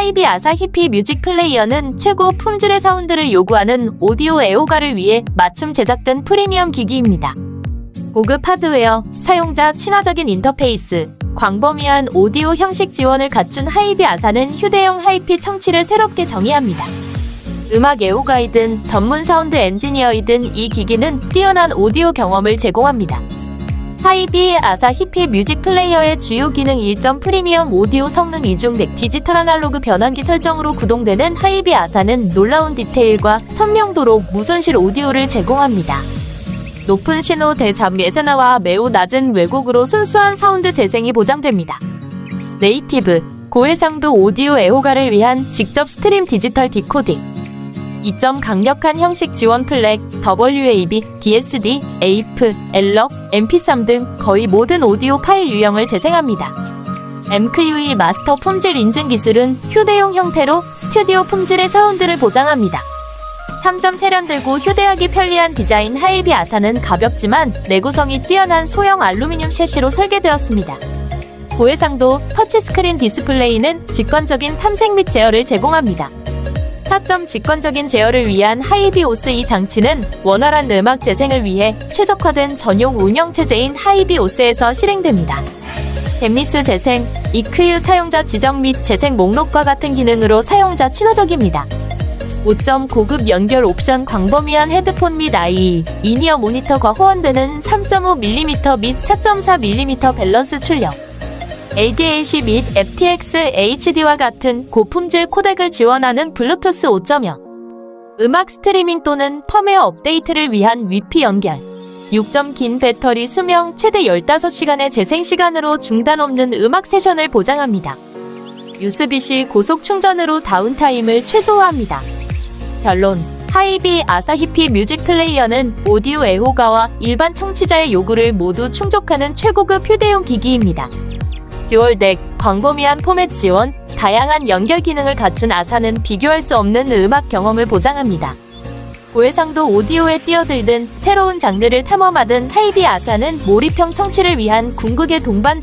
하이비 아사 히피 뮤직 플레이어는 최고 품질의 사운드를 요구하는 오디오 애호가를 위해 맞춤 제작된 프리미엄 기기입니다. 고급 하드웨어, 사용자 친화적인 인터페이스, 광범위한 오디오 형식 지원을 갖춘 하이비 아사는 휴대용 하이피 청취를 새롭게 정의합니다. 음악 애호가이든 전문 사운드 엔지니어이든 이 기기는 뛰어난 오디오 경험을 제공합니다. 하이비 아사 히피 뮤직 플레이어의 주요 기능 1점 프리미엄 오디오 성능 이중덱 디지털 아날로그 변환기 설정으로 구동되는 하이비 아사는 놀라운 디테일과 선명도로 무손실 오디오를 제공합니다. 높은 신호 대잠 예세나와 매우 낮은 왜곡으로 순수한 사운드 재생이 보장됩니다. 네이티브, 고해상도 오디오 애호가를 위한 직접 스트림 디지털 디코딩 2점 강력한 형식 지원 플렉, WAV, DSD, AIP, 엘럭, MP3 등 거의 모든 오디오 파일 유형을 재생합니다. MQE 마스터 품질 인증 기술은 휴대용 형태로 스튜디오 품질의 사운드를 보장합니다. 3점 세련되고 휴대하기 편리한 디자인 하이비 아사는 가볍지만 내구성이 뛰어난 소형 알루미늄 셰시로 설계되었습니다. 고해상도 터치스크린 디스플레이는 직관적인 탐색 및 제어를 제공합니다. 4점 직관적인 제어를 위한 하이비 오스 이 장치는 원활한 음악 재생을 위해 최적화된 전용 운영 체제인 하이비 오스에서 실행됩니다. 댐리스 재생, EQ 사용자 지정 및 재생 목록과 같은 기능으로 사용자 친화적입니다. 5점 고급 연결 옵션 광범위한 헤드폰 및 아이, 이니어 모니터가 호환되는 3.5mm 및 4.4mm 밸런스 출력. ADAC 및 FTX HD와 같은 고품질 코덱을 지원하는 블루투스 5.0 음악 스트리밍 또는 펌웨어 업데이트를 위한 위피 연결 6점 긴 배터리 수명 최대 15시간의 재생 시간으로 중단 없는 음악 세션을 보장합니다. USB-C 고속 충전으로 다운타임을 최소화합니다. 결론 하이비 아사히피 뮤직 플레이어는 오디오 애호가와 일반 청취자의 요구를 모두 충족하는 최고급 휴대용 기기입니다. 듀얼덱, 광범위한 포맷 지원, 다양한 연결 기능을 갖춘 아사는 비교할 수 없는 음악 경험을 보장합니다. 고해상도 오디오에 뛰어들든 새로운 장르를 탐험하든 하이비 아사는 몰입형 청취를 위한 궁극의 동반